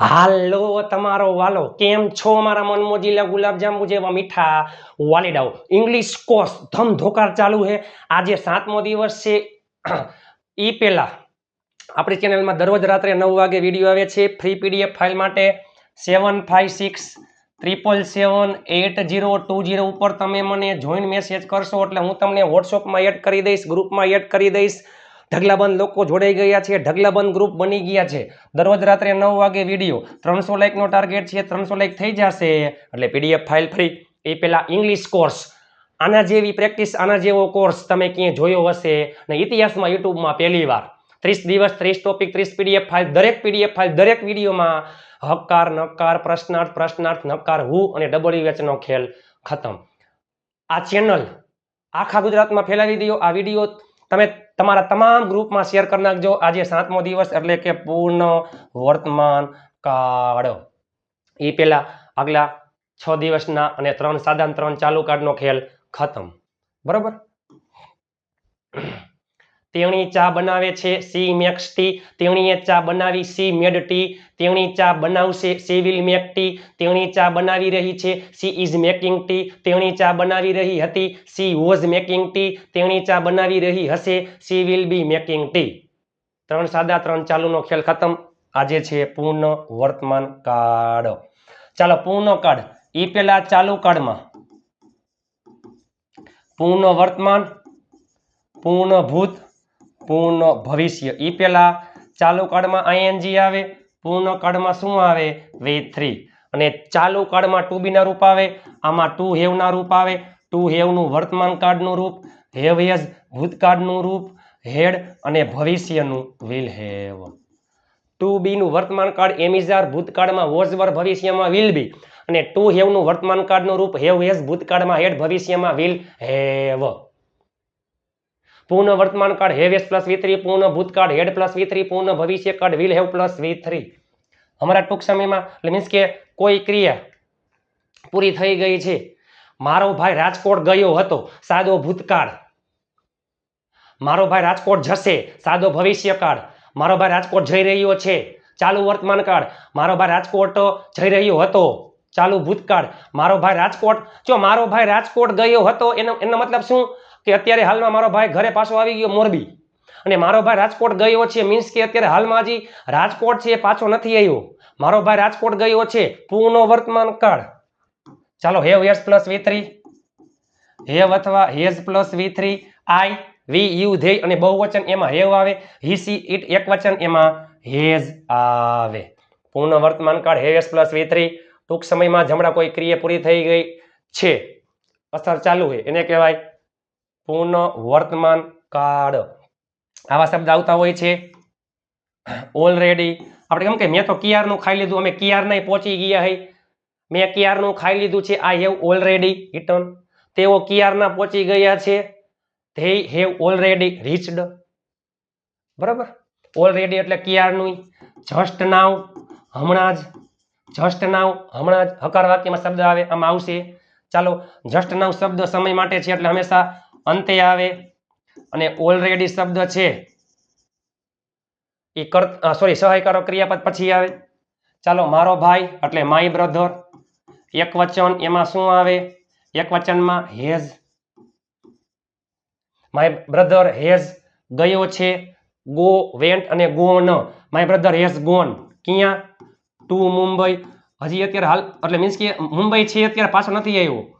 હાલો, તમારો વાલો. કેમ છો મારા મનમોજી મોજીલા ગુલાબજાંબુ જેવા મીઠા? વાલીડાઓ. ઇંગ્લિશ કોર્સ ધમધોકાર ચાલુ છે. આજે સાતમો દિવસ છે. એ પહેલા આપણી ચેનલમાં દરરોજ રાત્રે નવ વાગે વીડિયો આવે છે. ફ્રી પીડીએફ ફાઇલ માટે seven five six triple seven eight zero two zero ઉપર તમે મને જોઈન મેસેજ કરશો એટલે હું તમને વોટ્સઅપમાં એડ કરી દઈશ ગ્રુપમાં એડ કરી દઈશ. ઢગલાબંધ લોકો જોડાઈ ગયા છે, ઢગલાબંધ ગ્રુપ બની ગયા છે. દરરોજ રાત્રે નવ વાગે વીડિયો ત્રણસો લાઇકનો ટાર્ગેટ છે, ત્રણસો લાઇક થઈ જશે. એટલે પીડીએફ ફાઇલ ફ્રી, એ પહેલાં ઇંગ્લિશ કોર્સ આના જેવી પ્રેક્ટિસ આના જેવો કોર્સ તમે ક્યાંય જોયો હશે? અને ઇતિહાસમાં યુટ્યુબમાં પહેલી વાર. ત્રીસ દિવસ, ત્રીસ ટોપિક ત્રીસ પીડીએફ ફાઇલ દરેક પીડીએફ ફાઇલ દરેક વિડીયોમાં હકાર, નકાર, પ્રશ્નાર્થ પ્રશ્નાર્થ, નકાર, હું અને ડબલ વેચનો ખેલ ખતમ. આ ચેનલ આખા ગુજરાતમાં ફેલાવી દો આ વીડિયો તમે તમારા તમામ ગ્રુપમાં શેર કરી નાખજો. આજે સાતમો દિવસ એટલે કે પૂર્ણ વર્તમાન કાળ. એ પહેલાં આગલા છ દિવસના અને ત્રણ સાદા ત્રણ ચાલુ કાર્ડનો ખેલ ખતમ. બરોબર? તેણી ચા બનાવે છે, સી મેક્સ ટી. તેણીએ ચા બનાવી, સી મેડ ટી. તેણી ચા બનાવશે, સી વિલ મેક ટી. તેણી ચા બનાવી રહી છે, સી ઇઝ મેકિંગ ટી. તેણી ચા બનાવી રહી હતી, સી વોઝ મેકિંગ ટી. તેણી ચા બનાવી રહી હશે, she will be making tea. ત્રણ સાદા, ત્રણ ચાલુનો ખેલ ખતમ. આજે છે પૂર્ણ વર્તમાન કાળ. ચાલો, પૂર્ણ કાળ. એ પેલા ચાલુ કાળમાં. પૂર્ણ વર્તમાન, પૂર્ણ ભૂત પૂર્ણ ભવિષ્ય. એ પેલા ચાલુ કાળમાં આઈએનજી આવે, પૂર્ણ કાળમાં શું આવે? V three. અને ચાલુ કાળમાં ટુ બીના રૂપ આવે, આમાં ટુ હેવના રૂપ આવે. ટુ હેવનું વર્તમાન કાળનું રૂપ, હેવ હેઝ ભૂતકાળનું રૂપ, હેડ અને ભવિષ્યનું વિલ હેવ. ટુ બીનું વર્તમાન કાળ એમિઝાર ભૂતકાળમાં વોઝવર ભવિષ્યમાં વિલ બી. અને ટુ હેવનું વર્તમાન કાળનું રૂપ, હેવ હેઝ ભૂતકાળમાં હેડ ભવિષ્યમાં વિલ હેવ. પૂર્ણ વર્તમાન કાળ have S plus V three, પૂર્ણ ભૂતકાળ હેડ પ્લસ વી થ્રી, પૂર્ણ ભવિષ્ય કાળ will have plus V three. હમણાં ટૂંક સમયમાં, એટલે મીન્સ કે કોઈ ક્રિયા પૂરી થઈ ગઈ છે. મારો ભાઈ રાજકોટ ગયો હતો, સાદો ભૂતકાળ મારો ભાઈ રાજકોટ જશે, સાદો ભવિષ્યકાળ મારો ભાઈ રાજકોટ જઈ રહ્યો છે, ચાલુ વર્તમાન કાળ મારો ભાઈ રાજકોટ જઈ રહ્યો હતો, ચાલુ ભૂતકાળ મારો ભાઈ રાજકોટ, જો મારો ભાઈ રાજકોટ ગયો હતો, એનો એનો મતલબ શું? કે અત્યારે હાલમાં મારો ભાઈ ઘરે પાછો આવી ગયો મોરબી. અને મારો ભાઈ રાજકોટ ગયો છે મીન્સ કે અત્યારે હાલમાં હજી રાજકોટ છે એ પાછો નથી આવ્યો. મારો ભાઈ રાજકોટ ગયો છે, પૂર્ણ વર્તમાન કાળ. ચાલો have S plus V three. Have અથવા has plus V three, I, we, you they અને બહુવચન એમાં હેવ આવે, હી, સી ઇટ એક વચન એમાં હેઝ આવે. પૂર્ણ વર્તમાન કાળ have S plus V three. ટૂંક સમયમાં જમણા કોઈ ક્રિયા પૂરી થઈ ગઈ છે. અસર ચાલુ હોય એને કહેવાય પૂર્ણ વર્તમાન કાળ. આવા શબ્દ આવતા હોય છે. ઓલરેડી આપણે કેમ કે, મેં તો કિયારનું ખાઈ લીધું, અમે કિયારને પહોંચી ગયા હઈ. મેં કિયારનું ખાઈ લીધું છે આઈ હેવ ઓલરેડી ઇટન તેઓ કિયારના પહોંચી ગયા છે. ધે હેવ ઓલરેડી રીચડ બરાબર? ઓલરેડી એટલે કિયારનું જસ્ટ નાવ હમણાં જ. જસ્ટ નાવ હમણાં જ. હકાર વાક્યમાં શબ્દ આવે, આમાં આવશે. ચાલો જસ્ટ નાવ શબ્દ સમય માટે છે, એટલે હંમેશા અંતે આવે અને ઓલરેડી શબ્દ છે. એ કર સોરી સહાયકારો ક્રિયાપદ પછી આવે. ચાલો, મારો ભાઈ એટલે માય બ્રધર એક વચન એમાં શું આવે? એક વચનમાં હેઝ. માય બ્રધર હેઝ ગયો છે, ગો વેન્ટ અને gone my brother has gone. ક્યાં? ટુ મુંબઈ. હજી અત્યારે હાલ, એટલે મીન્સ કે મુંબઈ છે, અત્યારે પાછો નથી આવ્યો.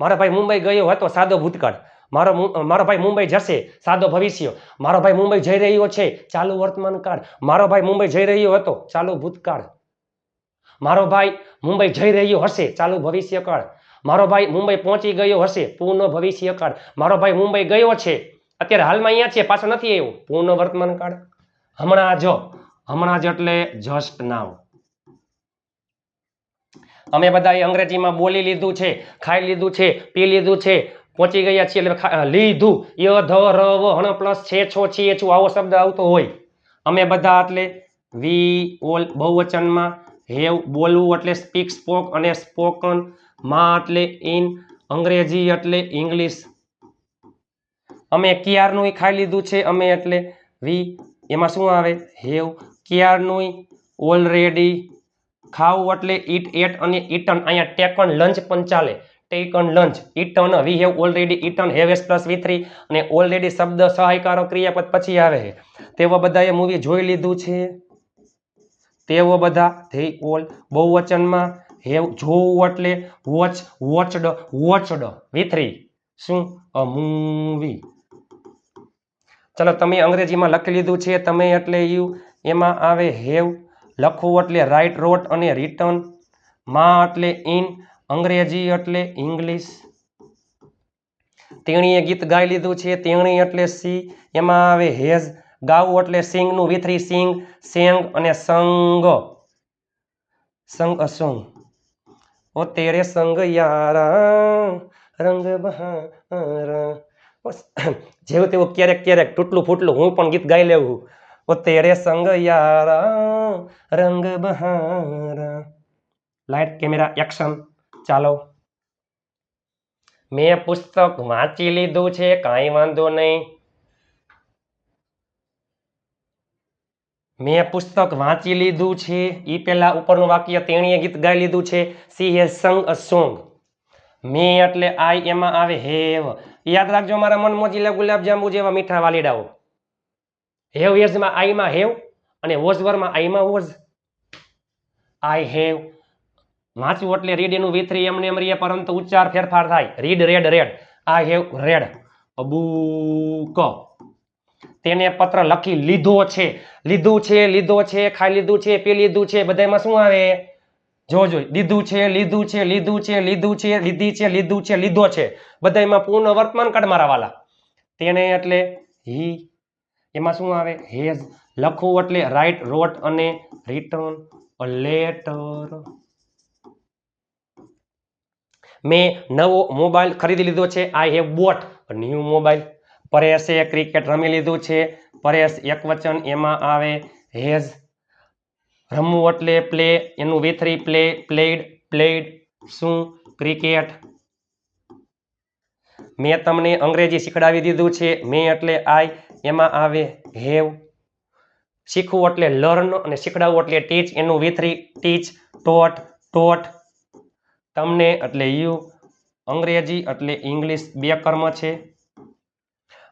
મારો ભાઈ મુંબઈ ગયો હતો સાદો ભૂતકાળ. મારો મારો ભાઈ મુંબઈ જશે સાદો ભવિષ્ય. મારો ભાઈ મુંબઈ જઈ રહ્યો છે ચાલુ વર્તમાન કાળ. મારો ભાઈ મુંબઈ જઈ રહ્યો હતો ચાલુ ભૂતકાળ. મારો ભાઈ મુંબઈ જઈ રહ્યો હશે ચાલુ ભવિષ્યકાળ મારો ભાઈ મુંબઈ પહોંચી ગયો હશે પૂર્ણ ભવિષ્યકાળ મારો ભાઈ મુંબઈ ગયો છે. અત્યારે હાલમાં અહીંયા છે, પાછો નથી આવ્યો. પૂર્ણ વર્તમાન કાળ. હમણાં જ. હમણાં જ એટલે જસ્ટ નાવ. અમે બધાએ અંગ્રેજીમાં બોલી લીધું છે, ખાઈ લીધું છે, પી લીધું છે, પહોંચી ગયા છીએ એટલે લીધું. ય, ધ, ર હણ, પ્લસ, છે, છો છીએ છું, આવો શબ્દ આવતો હોય. અમે બધા એટલે વી, ઓલ, બહુવચનમાં હેવ, બોલવું એટલે સ્પીક, સ્પોક અને સ્પોકન, માં એટલે ઇન, અંગ્રેજી એટલે ઇંગ્લિશ. અમે ક્યારનું ખાઈ લીધું છે, અમે એટલે વી. એમાં શું આવે? હેવ. ક્યારનું ઓલરેડી. ખાવું એટલે ઈટ એટ અને ઈટન અહીંયા ટેકન લંચ પણ ચાલે. Taken lunch eaten we have already eaten have S plus V three અને ઓલરેડી શબ્દ સહાયકારો ક્રિયાપદ પછી આવે છે. તેવા બધાએ મૂવી જોઈ લીધું છે? તેઓ બધા ધે ઓલ બહુવચનમાં હેવ જોવું એટલે watch watched watched V three શું? અ મૂવી ચલો, તમે અંગ્રેજીમાં લખી લીધું છે, તમે એટલે યુ એમાં આવે હેવ લખવું એટલે રાઇટ રોટ અને રિટર્નમાં એટલે ઇન અંગ્રેજી એટલે ઇંગ્લિશ તેણીએ ગીત ગાઈ લીધું છે, તેણી એટલે સી. એમાં આવે હેઝ. ગાવું એટલે સિંગનું વિથરી સિંગ સેંગ અને સંગ. સંગ અસંગ. ઓ તેરે સંગ યારા, રંગ બહારા. જેવું તેવું ક્યારેક ક્યારેક તૂટલું ફૂટલું હું પણ ગીત ગાઈ લેવું. ઓ તેરે સંગ યારા રંગ બહારા લાઇટ કેમેરા એક્શન ચાલો મેં પુસ્તક વાંચી લીધું છે કાંઈ વાંધો નહીં મેં પુસ્તક વાંચી લીધું છે એ પહેલા ઉપરનું વાક્ય તેણીએ ગીત ગાઈ લીધું છે સી હેઝ સંગ અ સોંગ મેં એટલે આઈ એમાં આવે હેવ યાદ રાખજો, મારા મન મોજીલા ગુલાબજાંબુ જેવા મીઠા વાલીડાઓ. હેવ યઝમાં આઈમાં હેવ અને વોઝવરમાં આઈમાં વોઝ આઈ હેવ વાંચવું એટલે રીડ એનું વિથરી એમને એમ રીએ પરંતુ ઉચ્ચાર ફેરફાર થાય. Read read read I have read book તેને પત્ર લખી લીધો છે. લીધું છે, લીધો છે, ખાઈ લીધું છે, પી લીધું છે, બધામાં શું આવે? જોજો લીધું છે લીધું છે લીધું છે લીધું છે, લીધી છે, લીધું છે, લીધો છે. બધામાં પૂર્ણ વર્તમાન કાઢ મારા વાલા તેને એટલે હી એમાં શું આવે? હેઝ લખવું એટલે રાઇટ રોટ અને રિટર્ન અ લેટર. મેં નવો મોબાઈલ ખરીદી લીધો છે. I have bought new mobile. પરેશે cricket રમી લીધું છે. પરેશ એક વચન એમાં આવે, હેઝ રમવું એટલે પ્લે એનું V three play played played શું? ક્રિકેટ. મેં તમને અંગ્રેજી શીખડાવી દીધું છે. મેં એટલે આઈ એમાં આવે હેવ. શીખવું એટલે લર્ન અને શીખડાવવું એટલે ટીચ એનું વિથરી ટીચ ટોટ ટોટ તમને એટલે યુ, અંગ્રેજી એટલે ઇંગ્લિશ બે કર્મ છે.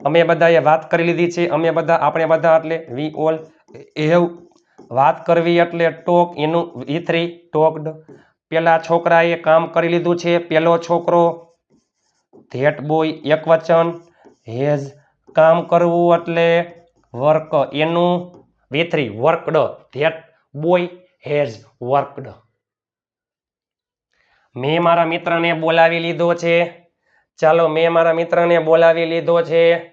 અમે બધાએ વાત કરી લીધી છે. અમે બધા, આપણે બધા એટલે વી ઓલ હેવ વાત કરવી એટલે ટોક એનું વિથરી થ્રી ટોકડ પેલા છોકરાએ કામ કરી લીધું છે. પેલો છોકરો ધેટ બોય એક વચન, હેઝ કામ કરવું એટલે વર્ક એનું V three worked that boy, has worked મેં મારા મિત્રને બોલાવી લીધો છે. ચાલો, મેં મારા મિત્રને બોલાવી લીધો છે.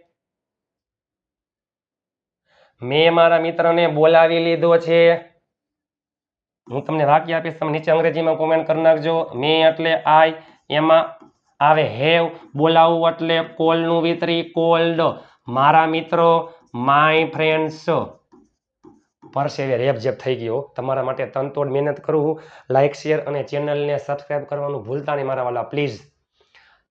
મેં મારા મિત્રને બોલાવી લીધો છે. હું તમને વાક્ય આપીશ, તમે નીચે અંગ્રેજીમાં કોમેન્ટ કરી નાખજો. મેં એટલે આઈ એમાં આવે હેવ બોલાવવું એટલે કોલનું વિતરી કોલ્ડ. મારા મિત્રો, માય ફ્રેન્ડ્સ. પરસેવે રેપઝેપ થઈ ગયો. તમારા માટે તનતોડ મહેનત કરું લાઇક શેર અને ચેનલને સબસ્ક્રાઈબ કરવાનું ભૂલતા નહીં મારા વાલા. પ્લીઝ.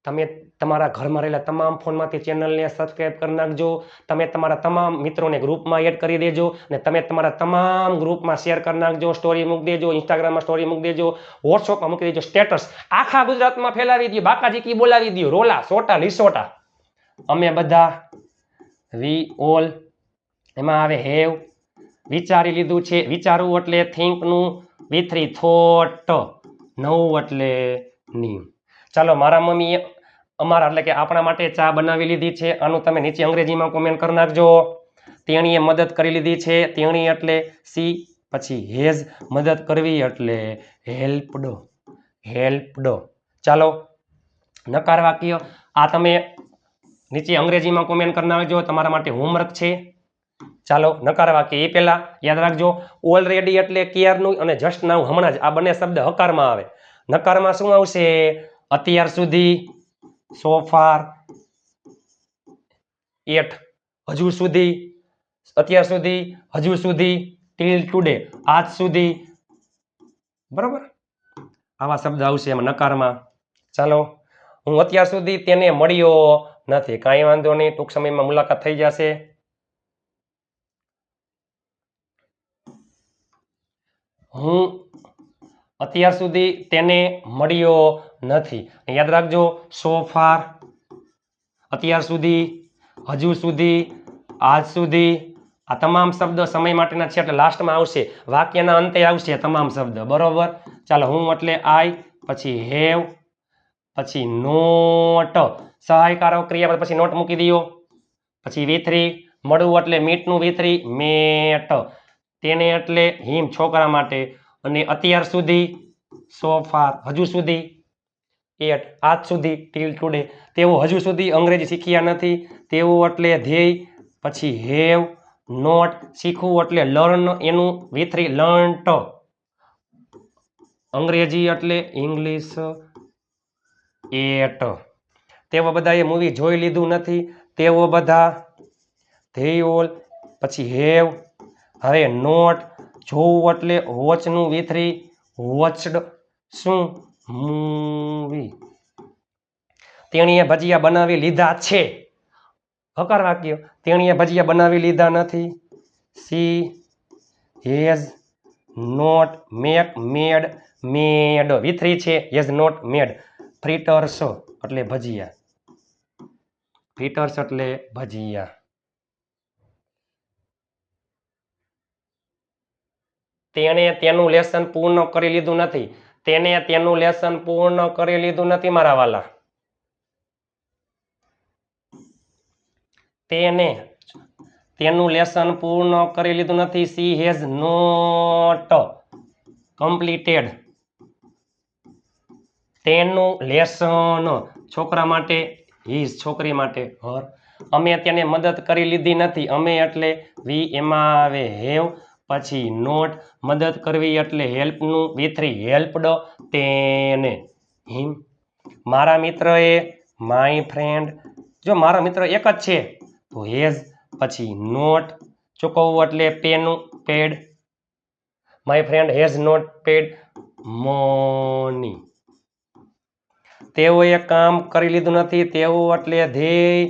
તમે તમારા ઘરમાં રહેલા તમામ ફોનમાંથી ચેનલને સબસ્ક્રાઈબ કરી નાખજો. તમે તમારા તમામ મિત્રોને ગ્રુપમાં એડ કરી દેજો અને તમે તમારા તમામ ગ્રુપમાં શેર કરી નાખજો સ્ટોરી મૂકી દેજો ઇન્સ્ટાગ્રામમાં સ્ટોરી મૂકી દેજો વોટ્સઅપમાં મૂકી દેજો સ્ટેટસ આખા ગુજરાતમાં ફેલાવી દો બાકાજી કી બોલાવી દો રોલા, સોટા, લીસોટા. અમે બધા વી ઓલ એમાં આવે હેવ વિચારી લીધું છે, વિચારવું એટલે થિંકનું વિથરી થોટ નવું એટલે નિયમ. ચાલો, મારા મમ્મીએ અમારા એટલે કે આપણા માટે ચા બનાવી લીધી છે. આનું તમે નીચે અંગ્રેજીમાં કોમેન્ટ કરી નાખજો. તેણીએ મદદ કરી લીધી છે. તેણી એટલે સી, પછી હેઝ મદદ કરવી એટલે હેલ્પડો હેલ્પડો ચાલો નકાર વાક્ય આ તમે નીચે અંગ્રેજીમાં કોમેન્ટ કરી નાખજો. તમારા માટે હોમવર્ક છે. ચાલો નકાર વાક્ય એ પહેલાં યાદ રાખજો. ઓલરેડી એટલે કેરનું અને જસ્ટ નાવ હમણાં જ આ બંને શબ્દ હકારમાં આવે. નકારમાં શું આવશે? અત્યાર સુધી સો ફાર, એટ. હજુ સુધી, અત્યાર સુધી, હજુ સુધી, ટીલ ટુડે, આજ સુધી. બરાબર? આવા શબ્દ આવશે એમાં નકારમાં. ચાલો, હું અત્યાર સુધી તેને મળ્યો નથી. કાંઈ વાંધો નહીં, ટૂંક સમયમાં મુલાકાત થઈ જશે. હું અત્યાર સુધી તેને મળ્યો નથી. યાદ રાખજો સો ફાર અત્યાર સુધી, હજુ સુધી, આજ સુધી, આ તમામ શબ્દ સમય માટેના છે એટલે લાસ્ટમાં આવશે. વાક્યના અંતે આવશે તમામ શબ્દ. બરોબર? ચાલો, હું એટલે આઈ પછી હેવ પછી નોટ સહાયકારો ક્રિયાપદ પછી નોટ મૂકી દો પછી વીથરી મળવું એટલે મીટનું વીથરી મેટ તેને એટલે હિમ છોકરા માટે અને અત્યાર સુધી સો ફાર હજુ સુધી એટ આજ સુધી ટીલ ટુડે તેઓ હજુ સુધી અંગ્રેજી શીખ્યા નથી. તેઓ એટલે ધ્યેય, પછી હેવ નોટ શીખવું એટલે લર્ન એનું વિથરી લર્ન્ટ અંગ્રેજી એટલે ઇંગ્લિશ એટ તેઓ બધાએ મૂવી જોઈ લીધું નથી. તેઓ બધા ધ્યેય ઓલ, પછી હેવ, હવે નોટ જોવું એટલે વોચનું વિથરી, વોચડ શું? મૂવી. તેણીએ ભજીયા બનાવી લીધા છે. હકાર વાક્ય, તેણીએ ભજીયા બનાવી લીધા નથી. She has not make made made V three છે. હેઝ નોટ મેડ. ફ્રીટર્સ એટલે ભજીયા. ફ્રીટર્સ એટલે ભજીયા. તેણે તેનું લેસન પૂર્ણ કરી લીધું નથી. તેને તેનું લેસન પૂર્ણ કરી લીધું નથી મારા વાલા. તેને તેનું લેસન પૂર્ણ કરી લીધું નથી. સી હેઝ નોટ કમ્પ્લીટેડ તેનું લેસન છોકરા માટે હિઝ છોકરી માટે હર અમે તેને મદદ કરી લીધી નથી. અમે એટલે વી એમાં આવે હેવ પછી નોટ મદદ કરવી એટલે હેલ્પનું વિથરી હેલ્પડ તેને હિમ. મારા મિત્રએ, માય ફ્રેન્ડ. જો મારો મિત્ર એક જ છે, તો હેઝ. પછી નોટ ચૂકવવું એટલે પેનું paid. My friend has not paid money. તેઓએ કામ કરી લીધું નથી, તેઓ એટલે ધ્યેય.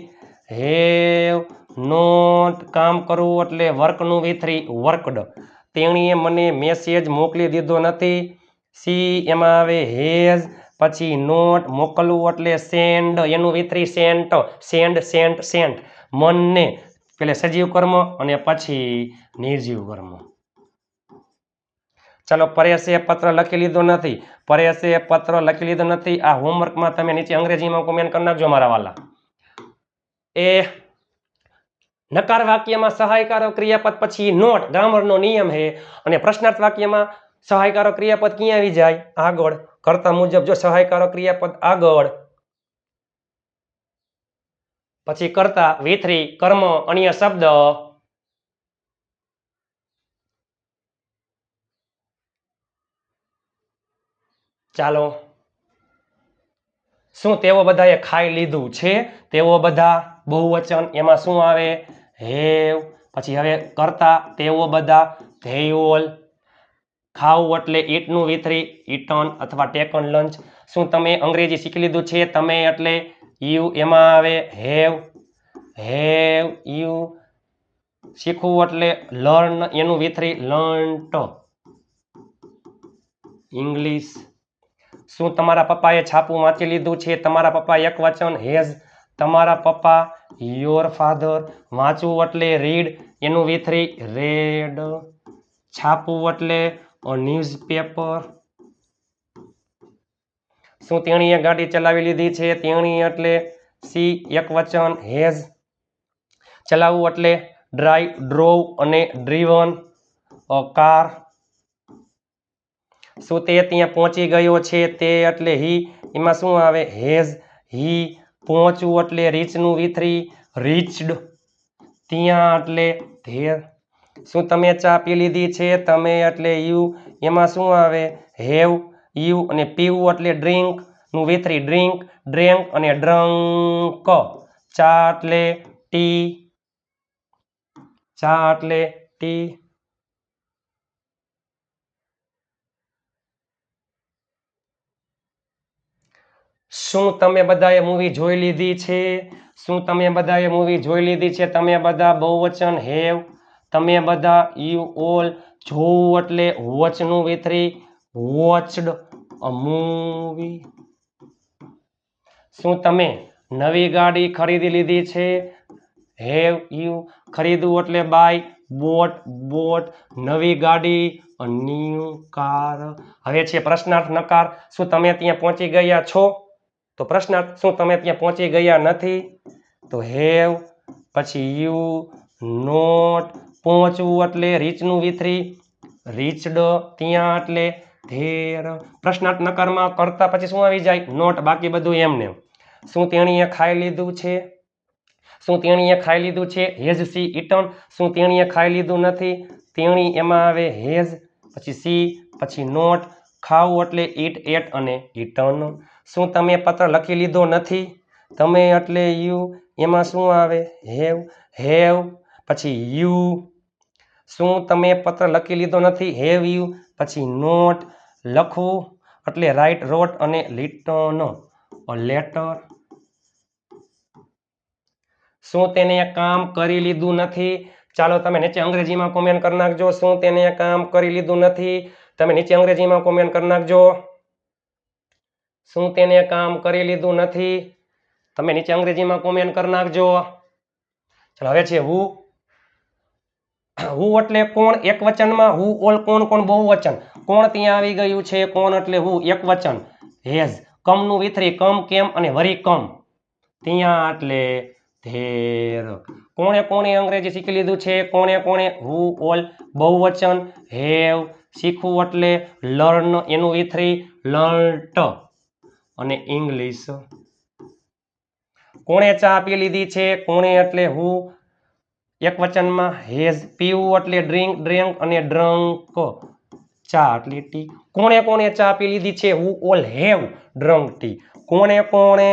હેવ. નોટ કામ કરવું એટલે વર્કનું વિથરી વર્કડ તેણીએ મને મેસેજ મોકલી દીધો નથી. સી, એમાં આવે હેઝ, પછી નોટ મોકલવું એટલે સેન્ડ એનું V three sent send sent sent મનને પેલે સજીવ કર્મ અને પછી નિર્જીવ કર્મ. ચાલો, પરેશે પત્ર લખી લીધો નથી. પરેશે પત્ર લખી લીધો નથી. આ હોમવર્કમાં તમે નીચે અંગ્રેજીમાં કોમેન્ટ કરી નાખજો મારા વાલા. એ નકાર વાક્યમાં સહાયકારો ક્રિયાપદ પછી નોટ, ગ્રામરનો નિયમ છે અને પ્રશ્નાર્થ વાક્યમાં સહાયકારો ક્રિયાપદ ક્યાં આવી જાય? આગળ. કરતા મુજબ જો સહાયકારો ક્રિયાપદ આગળ. પછી કરતા, વિથરી, કર્મ, અન્ય શબ્દ. ચાલો. શું તેઓ બધાએ ખાઈ લીધું છે? તેઓ બધા બહુવચન એમાં શું આવે? હેવ. પછી હવે કરતા, તેઓ બધા ધેયોલ ખાવું એટલે ઈટનું વિથરી ઈટન અથવા ટેકન લંચ. શું તમે અંગ્રેજી શીખી લીધું છે? તમે એટલે યુ એમાં આવે હેવ. હેવ યુ શીખવું એટલે લર્ન, એનું વિથરી લર્ન ઇંગ્લિશ. શું તમારા પપ્પાએ છાપું વાંચી લીધું છે? તમારા પપ્પા એક વચન હેઝ તમારા પપ્પા યોર ફાધર વાંચવું એટલે રીડ એનું વિથરી રેડ છાપવું એટલે ન્યૂઝપેપર શું તેણીએ ગાડી ચલાવી લીધી છે? તેણી એટલે, સી, એક વચન હેઝ ચલાવવું એટલે ડ્રાઈવ ડ્રોવ અને ડ્રીવન કાર શું તે ત્યાં પહોંચી ગયો છે તે એટલે હી, એમાં શું આવે? હેઝ, હી પહોંચવું એટલે રીચનું વિથરી રીચડ. ત્યાં એટલે ધેર. શું તમે ચા પી લીધી છે? તમે એટલે યુ. એમાં શું આવે? હેવ, યુ અને પીવું એટલે ડ્રિંકનું વિથરી ડ્રિંક ડ્રેન્ક અને ડ્રંક. ચા એટલે ટી. ચા એટલે ટી. શું તમે બધાએ મૂવી જોઈ લીધી છે? શું તમે બધાએ મૂવી જોઈ લીધી છે? તમે બધા બહુવચન હેવ. તમે બધા યુ ઓલ જોવું એટલે વોચનું વિથરી વોચડ અ મૂવી શું તમે નવી ગાડી ખરીદી લીધી છે? હેવ યુ ખરીદવું એટલે બાય બોટ બોટ નવી ગાડી ન્યુ કાર હવે છે પ્રશ્નાર્થ નકાર. શું તમે ત્યાં પહોંચી ગયા છો? તો પ્રશ્નાર્થ શું તમે ત્યાં પહોંચી ગયા નથી? તો હેવ, પછી યુ નોટ પહોંચવું એટલે રીચનું વિથરી રીચડ ત્યાં એટલે ધેર. પ્રશ્નાર્થ નકારમાં કરતા પછી શું આવી જાય? નોટ, બાકી બધું એમને. શું તેણીએ ખાઈ લીધું છે? શું તેણીએ ખાઈ લીધું છે? હેઝ સી ઇટન શું તેણીએ ખાઈ લીધું નથી? તેણી એમાં આવે હેઝ, પછી સી, પછી નોટ. ખાવું એટલે ઈટ એટ અને ઇટન શું તમે પત્ર લખી લીધો નથી? તમે એટલે યુ, એમાં શું આવે? હેવ હેવ, પછી યુ. શું તમે પત્ર લખી લીધો નથી? હેવ, યુ, પછી નોટ લખવું એટલે રાઇટ રોટ અને લિટન લેટર. શું તેને કામ કરી લીધું નથી? ચાલો તમે નીચે અંગ્રેજીમાં કોમેન્ટ કરી નાખજો. શું તેને કામ કરી લીધું નથી? તમે નીચે અંગ્રેજીમાં કોમેન્ટ કરી નાખજો. શું તેને કામ કરી લીધું નથી? તમે નીચે અંગ્રેજીમાં કોમેન્ટ કરી નાખજો. ચાલો, હવે છે હુ. હું એટલે કોણ? એક વચનમાં હું ઓલ કોણ કોણ બહુ વચન કોણ ત્યાં આવી ગયું છે? કોણ એટલે હું? એક વચન. હેઝ કમનું વિથરી, કમ કેમ અને વરી કમ. ત્યાં એટલે ધેર કોણે કોણે અંગ્રેજી શીખી લીધું છે? કોણે કોણે? હુ ઓલ બહુવચન. હેવ. શીખવું એટલે લર્ન, એનું વિથરી લર્ન્ટ અને ઇંગ્લિશ કોણે ચા પી લીધી છે? કોણે એટલે હું? એક વચનમાં હેઝ પીવું એટલે ડ્રિંક ડ્રિંક અને ડ્રંક ચા એટલે ટી. કોણે કોણે ચા પી લીધી છે? Who all have drunk tea. કોણે કોણે?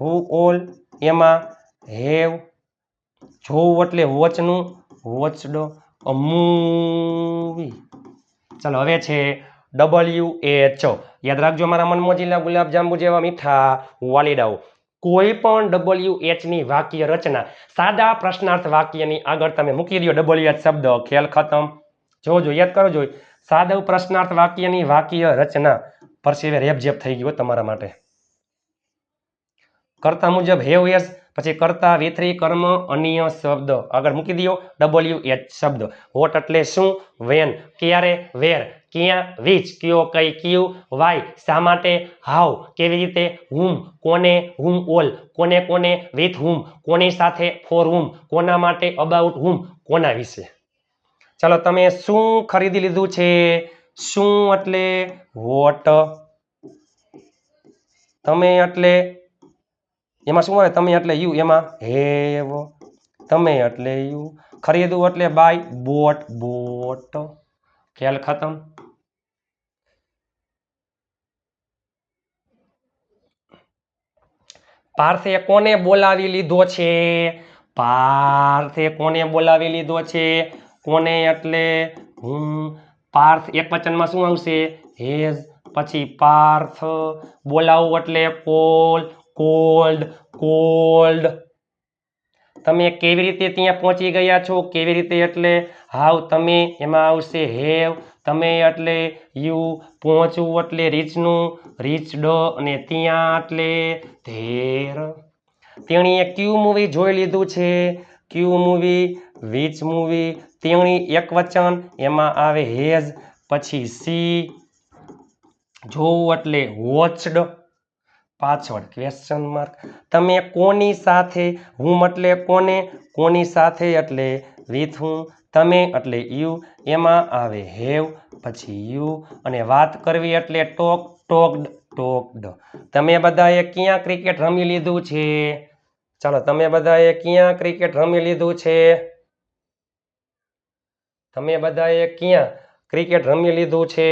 હુ ઓલ એમાં હેવ જોવું એટલે વોચનું વોચડો મૂવી ચાલો, હવે છે ડબલ્યુ એચ. યાદ રાખજો મારા મનમોજીલા ગુલાબજાંબુ જેવા મીઠા વાલીડાઓ, કોઈ પણ ડબલ્યુ એચની વાક્ય રચના, સાદા પ્રશ્નાર્થ વાક્યની આગળ તમે મૂકી દો ડબલ્યુ એચ શબ્દ, ખેલ ખતમ. જોજો યાદ કરો, જો, સાદા પ્રશ્નાર્થ વાક્યની વાક્ય રચના પરસેવે રેપઝેપ થઈ ગયો તમારા માટે. કરતા મુજબ હેવ એસ પછી કરતા વિથરી કર્મ અન્ય શબ્દ. આગળ મૂકી દો ડબલ્યુ એચ શબ્દ. વોટ એટલે શું? વેન. ક્યારે? વેર. ક્યાં વીચ કયો, કઈ, કયું, વાય, શા માટે હાવ કેવી રીતે, હુમ, કોને, હુમ, ઓલ, કોને કોને, વિથ હુમ, કોની સાથે, ફોર હુમ, કોના માટે, અબાઉટ હુમ, કોના વિશે? ચાલો, તમે શું ખરીદી લીધું છે? શું એટલે વોટ? તમે એટલે, એમાં શું આવે? તમે એટલે યુ, એમાં હેવ. તમે એટલે યુ. ખરીદવું એટલે બાય બોટ બોટ. ખ્યાલ ખતમ? પાર્થે કોને બોલાવી લીધો છે? પાર્થે કોને બોલાવી લીધો છે? કોને એટલે હું? પાર્થ એક વચનમાં શું આવશે? હેઝ. પછી પાર્થ બોલાવવું એટલે કોલ. કોલ્ડ. કોલ્ડ. તમે કેવી રીતે ત્યાં પહોંચી ગયા છો? કેવી રીતે એટલે, હાવ તમે એમાં આવશે હેવ, તમે એટલે યુ પહોંચવું એટલે રીચનું, રીચ ડ અને ત્યાં એટલે ધેર. તેણીએ ક્યુ મૂવી જોઈ લીધું છે. ક્યુ મૂવી વીચ મૂવી, તેણી એક વચન, એમાં આવે હેઝ, પછી સી. જોવું એટલે વોચડ પાછળ? ક્વેશ્ચન માર્ક તમે કોની સાથે હું એટલે કોને? કોની સાથે એટલે વિથ હું? તમે એટલે યુ એમાં આવે હેવ પછી યુ અને વાત કરવી એટલે ટોક ટોકડ ટોકડ તમે બધાએ ક્યાં ક્રિકેટ રમી લીધું છે? ચાલો, તમે બધાએ ક્યાં ક્રિકેટ રમી લીધું છે? તમે બધાએ ક્યાં ક્રિકેટ રમી લીધું છે?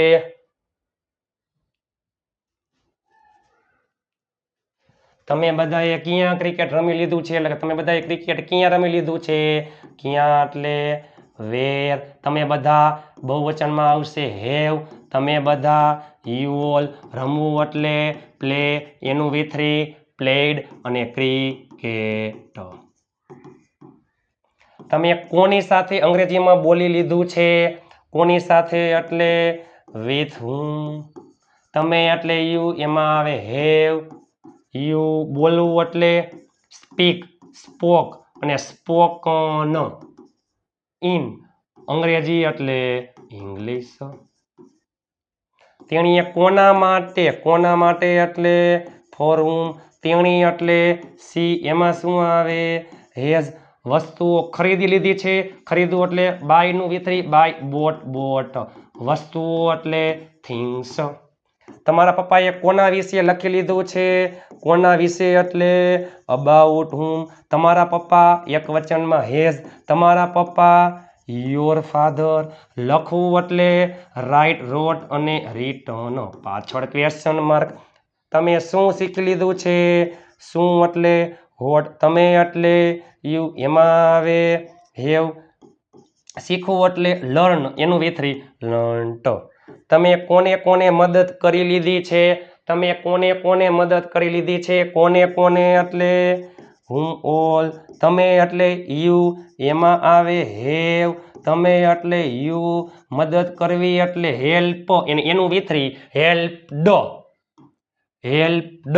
તમે બધાએ ક્યાં ક્રિકેટ રમી લીધું છે? એટલે તમે બધાએ ક્રિકેટ ક્યાં રમી લીધું છે? ક્યાં એટલે વેર. તમે બધા બહુવચનમાં આવશે હેવ. તમે બધા યુ ઓલ રમવું એટલે પ્લે એનું વી થ્રી પ્લેડ અને ક્રિકેટ. તમે કોની સાથે અંગ્રેજીમાં બોલી લીધું છે? કોની સાથે એટલે વિથ હું. તમે એટલે યુ, એમાં આવે હેવ. યુ બોલવું એટલે સ્પીક સ્પોક અને સ્પોકન ઇન અંગ્રેજી એટલે ઇંગ્લિશ તેણીએ કોના માટે? કોના માટે એટલે ફોર whom? તેણી એટલે સી એમાં શું આવે? હેઝ વસ્તુઓ ખરીદી લીધી છે. ખરીદવું એટલે બાયનું V three buy bought bought વસ્તુઓ એટલે થિંગ્સ તમારા પપ્પાએ કોના વિશે લખી લીધું છે? કોના વિશે એટલે અબાઉટ હુમ તમારા પપ્પા એક વચનમાં હેઝ, તમારા પપ્પા યોર ફાધર લખવું એટલે રાઇટ રોટ અને રિટર્ન પાછળ ક્વેશ્ચન માર્ક તમે શું શીખી લીધું છે? શું એટલે હોટ તમે એટલે યુ એમાં આવે હેવ શીખવું એટલે લર્ન એનું વિથરી લર્ન્ટ તમે કોને કોને મદદ કરી લીધી છે? તમે કોને કોને મદદ કરી લીધી છે? કોને કોને? એટલે હુમ ઓલ, તમે એટલે યુ, એમાં આવે હેવ, તમે એટલે યુ, મદદ કરવી એટલે હેલ્પ, એને એનું વિથરી, હેલ્પ ડ હેલ્પ ડ.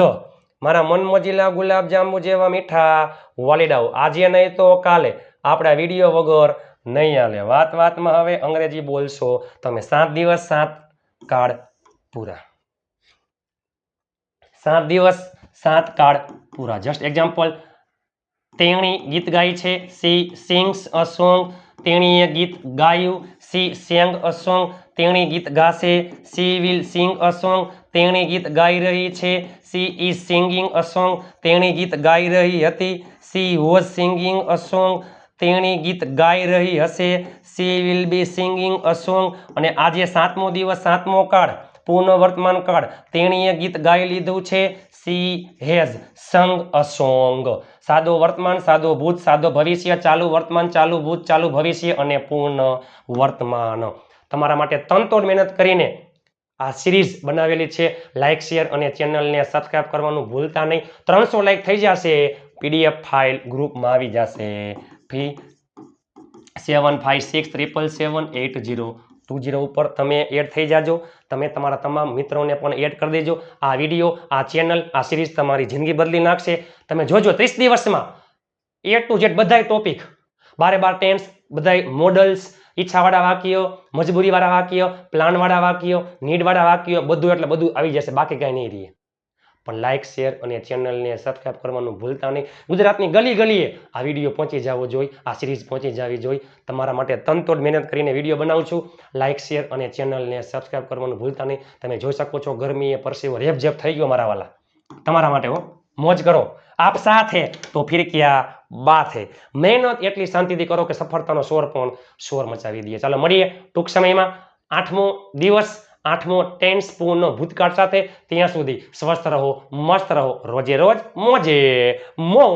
મારા મનમજીલા ગુલાબજાંબુ જેવા મીઠા વાલીડાઓ આજે નહીં તો કાલે. આપણા વીડિયો વગર નહીં હાલે. વાત વાતમાં હવે અંગ્રેજી બોલશો, તમે સાત દિવસ સાત કાળ પૂરા. સાત દિવસ સાત કાળ પૂરા. જસ્ટ એક્ઝામ્પલ તેણી ગીત ગાય છે સી સિંગ્સ અ સોંગ તેણીએ ગીત ગાયું સી સેંગ અ સોંગ તેણી ગીત ગાશે she will sing a song તેણી ગીત ગાઈ રહી છે she is singing a song તેણી ગીત ગાઈ રહી હતી she was singing a song તેણી ગીત ગાઈ રહી હશે. She will be singing a song અને આજે સાતમો દિવસ, સાતમો કાળ, પૂર્ણ વર્તમાન કાળ. તેણીએ ગીત ગાઈ લીધું છે. સી હેઝ સંગ અ સોંગ સાદો વર્તમાન, સાદો ભૂત, સાદો ભવિષ્ય, ચાલુ વર્તમાન, ચાલુ ભૂત, ચાલુ ભવિષ્ય અને પૂર્ણ વર્તમાન. તમારા માટે તનતોડ મહેનત કરીને આ સિરીઝ બનાવેલી છે. લાઇક શેર અને ચેનલને સબસ્ક્રાઇબ કરવાનું ભૂલતા નહીં. ત્રણસો લાઇક થઈ જશે. પીડીએફ ફાઇલ ગ્રુપમાં આવી જશે. Free seven five six triple seven eight zero two zero ઉપર તમે એડ થઈ જાજો. તમે તમારા તમામ મિત્રોને પણ એડ કરી દેજો. આ વીડિયો આ ચેનલ આ સિરીઝ તમારી જિંદગી બદલી નાખશે. તમે જોજો ત્રીસ દિવસમાં એ ટુ ઝેડ બધાય ટોપિક બારે બાર ટેન્સ બધાય મોડલ્સ ઈચ્છાવાળા વાક્યો, મજબૂરીવાળા વાક્યો, પ્લાનવાળા વાક્યો, નીડવાળા વાક્યો, બધું એટલે બધું આવી જશે. બાકી કાંઈ નહીં રહીએ પણ લાઇક શેર અને ચેનલને સબસ્ક્રાઈબ કરવાનું ભૂલતા નહીં. ગુજરાતની ગલી ગલીએ આ વીડિયો પહોંચી જવો જોઈએ, આ સિરીઝ પહોંચી જવી જોઈએ. તમારા માટે તનતોડ મહેનત કરીને વીડિયો બનાવું છું. લાઇક શેર અને ચેનલને સબસ્ક્રાઈબ કરવાનું ભૂલતા નહીં. તમે જોઈ શકો છો, ગરમીએ પરસેવો રેપઝેપ થઈ ગયો મારા વાલા. તમારા માટે હો, મોજ કરો. આપ સાથે તો ફિર ક્યાં બાત હે મહેનત એટલી શાંતિથી કરો કે સફળતાનો શોર પણ શોર મચાવી દઈએ. ચાલો મળીએ ટૂંક સમયમાં. આઠમો દિવસ આઠમો ટેન સ્પૂનનો ભૂતકાળ સાથે ત્યાં સુધી સ્વસ્થ રહો, મસ્ત રહો, રોજે રોજ મોજે મોજ